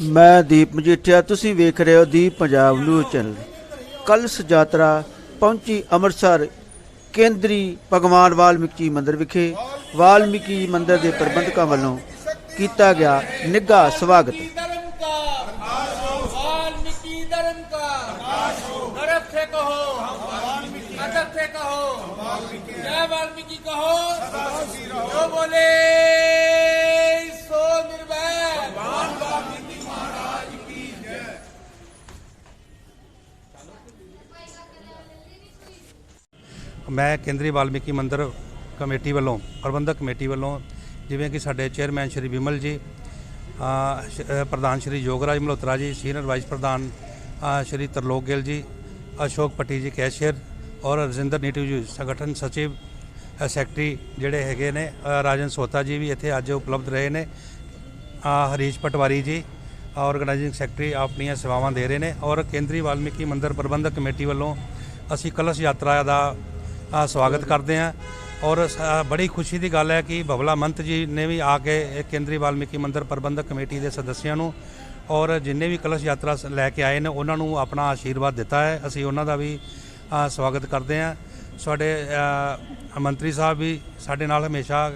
ਮੈਂ ਦੀਪ ਮਜੀਠਿਆ, ਤੁਸੀਂ ਵੇਖ ਰਹੇ ਹੋ ਦੀਪ ਪੰਜਾਬ ਨਿਊਜ਼ ਚੈਨਲ। ਕਲਸ ਯਾਤਰਾ ਪਹੁੰਚੀ ਅੰਮ੍ਰਿਤਸਰ ਕੇਂਦਰੀ ਭਗਵਾਨ ਵਾਲਮੀਕੀ ਮੰਦਿਰ ਵਿਖੇ। ਵਾਲਮੀਕੀ ਮੰਦਿਰ ਦੇ ਪ੍ਰਬੰਧਕਾਂ ਵੱਲੋਂ ਕੀਤਾ ਗਿਆ ਨਿੱਘਾ ਸਵਾਗਤ। ਕਹੋ। ਜੈ ਵਾਲਮੀਕੀ ਕਹੋ। ਜੋ ਬੋਲੇ। ਮੈਂ ਕੇਂਦਰੀ ਵਾਲਮੀਕੀ ਮੰਦਿਰ ਕਮੇਟੀ ਵੱਲੋਂ, ਪ੍ਰਬੰਧਕ ਕਮੇਟੀ ਵੱਲੋਂ, ਜਿਵੇਂ ਕਿ ਸਾਡੇ ਚੇਅਰਮੈਨ ਸ਼੍ਰੀ ਵਿਮਲ ਜੀ ਪ੍ਰਧਾਨ ਸ਼੍ਰੀ ਯੋਗਰਾਜ ਮਲਹੋਤਰਾ ਜੀ, ਸੀਨੀਅਰ ਵਾਈਸ ਪ੍ਰਧਾਨ ਸ਼੍ਰੀ ਤਰਲੋਕ ਗਿੱਲ ਜੀ, ਅਸ਼ੋਕ ਪੱਟੀ ਜੀ ਕੈਸ਼ੀਅਰ ਔਰ ਰਜਿੰਦਰ ਨੀਟੂ ਜੀ, ਸੰਗਠਨ ਸਚਿਵ ਸੈਕਟਰੀ ਜਿਹੜੇ ਹੈਗੇ ਨੇ ਰਾਜਨ ਸੋਤਾ ਜੀ ਵੀ ਇੱਥੇ ਅੱਜ ਉਪਲਬਧ ਰਹੇ ਨੇ ਹਰੀਸ਼ ਪਟਵਾਰੀ ਜੀ ਆਰਗੇਨਾਈਜ਼ਿੰਗ ਸੈਕਟਰੀ ਆਪਣੀਆਂ ਸੇਵਾਵਾਂ ਦੇ ਰਹੇ ਨੇ ਔਰ ਕੇਂਦਰੀ ਵਾਲਮੀਕੀ ਮੰਦਿਰ ਪ੍ਰਬੰਧਕ ਕਮੇਟੀ ਵੱਲੋਂ ਅਸੀਂ ਕਲਸ਼ ਯਾਤਰਾ ਦਾ ਸਵਾਗਤ ਕਰਦੇ ਹਾਂ। ਔਰ ਬੜੀ ਖੁਸ਼ੀ ਦੀ ਗੱਲ ਹੈ ਕਿ ਬਬਲਾ ਮੰਤ ਜੀ ਨੇ ਵੀ ਆ ਕੇ ਕੇਂਦਰੀ ਵਾਲਮੀਕੀ ਮੰਦਿਰ ਪ੍ਰਬੰਧਕ ਕਮੇਟੀ ਦੇ ਸਦੱਸਿਆਂ ਨੂੰ ਔਰ ਜਿੰਨੇ ਵੀ ਕਲਸ਼ ਯਾਤਰਾ ਸ- ਲੈ ਕੇ ਆਏ ਨੇ, ਉਹਨਾਂ ਨੂੰ ਆਪਣਾ ਆਸ਼ੀਰਵਾਦ ਦਿੱਤਾ ਹੈ। ਅਸੀਂ ਉਹਨਾਂ ਦਾ ਵੀ ਸਵਾਗਤ ਕਰਦੇ ਹਾਂ। ਸਾਡੇ ਮੰਤਰੀ ਸਾਹਿਬ ਵੀ ਸਾਡੇ ਨਾਲ ਹਮੇਸ਼ਾ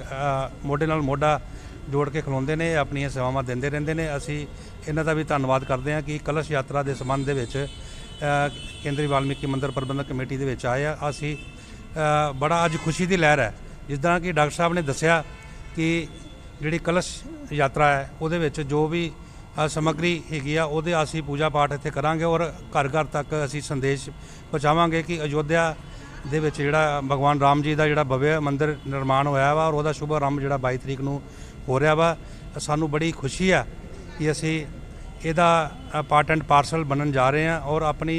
ਮੋਢੇ ਨਾਲ ਮੋਢਾ ਜੋੜ ਕੇ ਖਲੋਂਦੇ ਨੇ, ਆਪਣੀਆਂ ਸੇਵਾਵਾਂ ਦਿੰਦੇ ਰਹਿੰਦੇ ਨੇ। ਅਸੀਂ ਇਹਨਾਂ ਦਾ ਵੀ ਧੰਨਵਾਦ ਕਰਦੇ ਹਾਂ ਕਿ ਕਲਸ਼ ਯਾਤਰਾ ਦੇ ਸੰਬੰਧ ਦੇ ਵਿੱਚ ਕੇਂਦਰੀ ਵਾਲਮੀਕੀ ਮੰਦਿਰ ਪ੍ਰਬੰਧਕ ਕਮੇਟੀ ਦੇ ਵਿੱਚ ਆਏ ਆ। ਅਸੀਂ ਬੜਾ ਅੱਜ ਖੁਸ਼ੀ ਦੀ ਲਹਿਰ ਹੈ। ਜਿਸ ਤਰ੍ਹਾਂ ਕਿ ਡਾਕਟਰ ਸਾਹਿਬ ਨੇ ਦੱਸਿਆ ਕਿ ਜਿਹੜੀ ਕਲਸ਼ ਯਾਤਰਾ ਹੈ ਉਹਦੇ ਵਿੱਚ ਜੋ ਵੀ ਅ, ਸਮੱਗਰੀ ਹੈਗੀ ਆ ਉਹਦੇ ਅਸੀਂ ਪੂਜਾ ਪਾਠ ਇੱਥੇ ਕਰਾਂਗੇ ਔਰ ਘਰ ਘਰ ਤੱਕ ਅਸੀਂ ਸੰਦੇਸ਼ ਪਹੁੰਚਾਵਾਂਗੇ ਕਿ ਅਯੋਧਿਆ ਦੇ ਵਿੱਚ ਜਿਹੜਾ ਭਗਵਾਨ ਰਾਮ ਜੀ ਦਾ ਜਿਹੜਾ ਭਵਯ ਮੰਦਿਰ ਨਿਰਮਾਣ ਹੋਇਆ ਵਾ ਔਰ ਉਹਦਾ ਸ਼ੁਭ ਆਰੰਭ ਜਿਹੜਾ 22 ਤਰੀਕ ਨੂੰ ਹੋ ਰਿਹਾ ਵਾ ਸਾਨੂੰ ਬੜੀ ਖੁਸ਼ੀ ਆ ਕਿ ਅਸੀਂ ਇਹਦਾ ਪਾਰਟ ਐਂਡ ਪਾਰਸਲ ਬਣਨ ਜਾ ਰਹੇ ਹਾਂ ਔਰ ਆਪਣੀ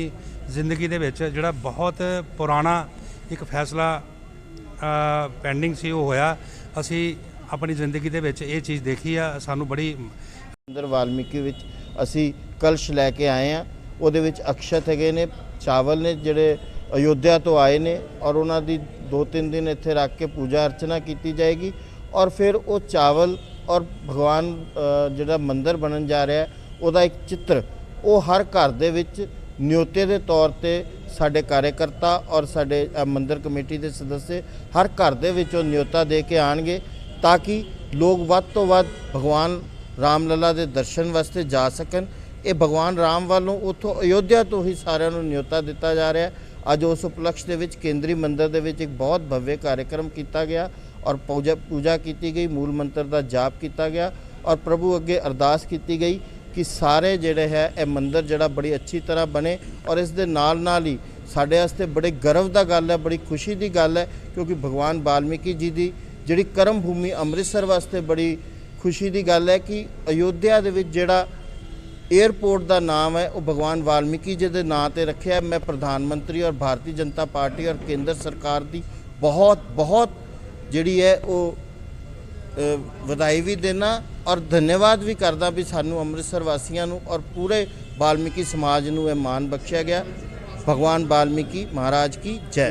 ਜ਼ਿੰਦਗੀ ਦੇ ਵਿੱਚ ਜਿਹੜਾ ਬਹੁਤ ਪੁਰਾਣਾ ਇੱਕ ਫੈਸਲਾ ਪੈਂਡਿੰਗ ਸੀ, ਉਹ ਹੋਇਆ। ਅਸੀਂ ਆਪਣੀ ਜ਼ਿੰਦਗੀ ਦੇ ਵਿੱਚ ਇਹ ਚੀਜ਼ ਦੇਖੀ ਆ, ਸਾਨੂੰ ਬੜੀ ਅੰਦਰ ਵਾਲਮੀਕੀ ਵਿੱਚ ਅਸੀਂ ਕਲਸ਼ ਲੈ ਕੇ ਆਏ ਆ। ਉਹਦੇ ਵਿੱਚ ਅਕਸ਼ਤ ਹੈਗੇ ਨੇ, ਚਾਵਲ ਨੇ, ਜਿਹੜੇ ਅਯੋਧਿਆ ਤੋਂ ਆਏ ਨੇ ਔਰ ਉਹਨਾਂ ਦੀ 2-3 ਦਿਨ ਇੱਥੇ ਰੱਖ ਕੇ ਪੂਜਾ ਅਰਚਨਾ ਕੀਤੀ ਜਾਏਗੀ। ਔਰ ਫਿਰ ਉਹ ਚਾਵਲ ਔਰ ਭਗਵਾਨ ਜਿਹੜਾ ਮੰਦਿਰ ਬਣਨ ਜਾ ਰਿਹਾ, ਉਹਦਾ ਇੱਕ ਚਿੱਤਰ, ਉਹ ਹਰ ਘਰ ਦੇ ਵਿੱਚ ਨਿਯੋਤੇ ਦੇ ਤੌਰ ਤੇ ਸਾਡੇ ਕਾਰਜਕਰਤਾ ਔਰ ਸਾਡੇ ਮੰਦਰ ਕਮੇਟੀ ਦੇ ਸਦੱਸੇ ਹਰ ਘਰ ਦੇ ਵਿੱਚ ਉਹ ਨਿਯੋਤਾ ਦੇ ਕੇ ਆਣਗੇ ਤਾਂ ਕਿ ਲੋਕ ਵੱਧ ਤੋਂ ਵੱਧ ਭਗਵਾਨ ਰਾਮ ਲਲਾ ਦੇ ਦਰਸ਼ਨ ਵਾਸਤੇ ਜਾ ਸਕਣ। ਇਹ ਭਗਵਾਨ ਰਾਮ ਵੱਲੋਂ ਉਥੋਂ ਅਯੋਧਿਆ ਤੋਂ ਹੀ ਸਾਰਿਆਂ ਨੂੰ ਨਿਯੋਤਾ ਦਿੱਤਾ ਜਾ ਰਿਹਾ। ਅੱਜ ਉਸ ਉਪਲਕਸ਼ ਦੇ ਵਿੱਚ ਕੇਂਦਰੀ ਮੰਦਰ ਦੇ ਵਿੱਚ ਇੱਕ ਬਹੁਤ ਭਵਯ ਕਾਰਜਕ੍ਰਮ ਕੀਤਾ ਗਿਆ ਔਰ ਪੂਜਾ ਪੂਜਾ ਕੀਤੀ ਗਈ। ਮੂਲ ਮੰਤਰ ਦਾ ਜਾਪ ਕੀਤਾ ਗਿਆ ਔਰ ਪ੍ਰਭੂ ਅੱਗੇ ਅਰਦਾਸ ਕੀਤੀ ਗਈ। ਕਿ ਸਾਰੇ ਜਿਹੜੇ ਹੈ, ਇਹ ਮੰਦਿਰ ਜਿਹੜਾ ਬੜੀ ਅੱਛੀ ਤਰ੍ਹਾਂ ਬਣੇ ਔਰ ਇਸ ਦੇ ਨਾਲ ਨਾਲ ਹੀ ਸਾਡੇ ਵਾਸਤੇ ਬੜੇ ਗਰਵ ਦਾ ਗੱਲ ਹੈ, ਬੜੀ ਖੁਸ਼ੀ ਦੀ ਗੱਲ ਹੈ ਕਿਉਂਕਿ ਭਗਵਾਨ ਵਾਲਮੀਕੀ ਜੀ ਦੀ ਜਿਹੜੀ ਕਰਮ ਭੂਮੀ ਅੰਮ੍ਰਿਤਸਰ ਵਾਸਤੇ ਬੜੀ ਖੁਸ਼ੀ ਦੀ ਗੱਲ ਹੈ ਕਿ ਅਯੋਧਿਆ ਦੇ ਵਿੱਚ ਜਿਹੜਾ 에ਅਰਪੋਰਟ ਦਾ ਨਾਮ ਹੈ, ਉਹ ਭਗਵਾਨ ਵਾਲਮੀਕੀ ਜੀ ਦੇ ਨਾਂ ਤੇ ਰੱਖਿਆ ਮੈਂ ਪ੍ਰਧਾਨ ਮੰਤਰੀ ਔਰ ਭਾਰਤੀ ਜਨਤਾ ਪਾਰਟੀ ਔਰ ਕੇਂਦਰ ਸਰਕਾਰ ਦੀ ਬਹੁਤ ਬਹੁਤ ਜਿਹੜੀ ਹੈ, ਉਹ ਵਧਾਈ ਵੀ ਦੇਣਾ ਔਰ ਧੰਨਵਾਦ ਵੀ ਕਰਦਾ ਵੀ ਸਾਨੂੰ ਅੰਮ੍ਰਿਤਸਰ ਵਾਸੀਆਂ ਨੂੰ ਔਰ ਪੂਰੇ ਵਾਲਮੀਕੀ ਸਮਾਜ ਨੂੰ ਇਹ ਮਾਣ ਬਖਸ਼ਿਆ ਗਿਆ। ਭਗਵਾਨ ਵਾਲਮੀਕੀ ਮਹਾਰਾਜ ਕੀ ਜੈ।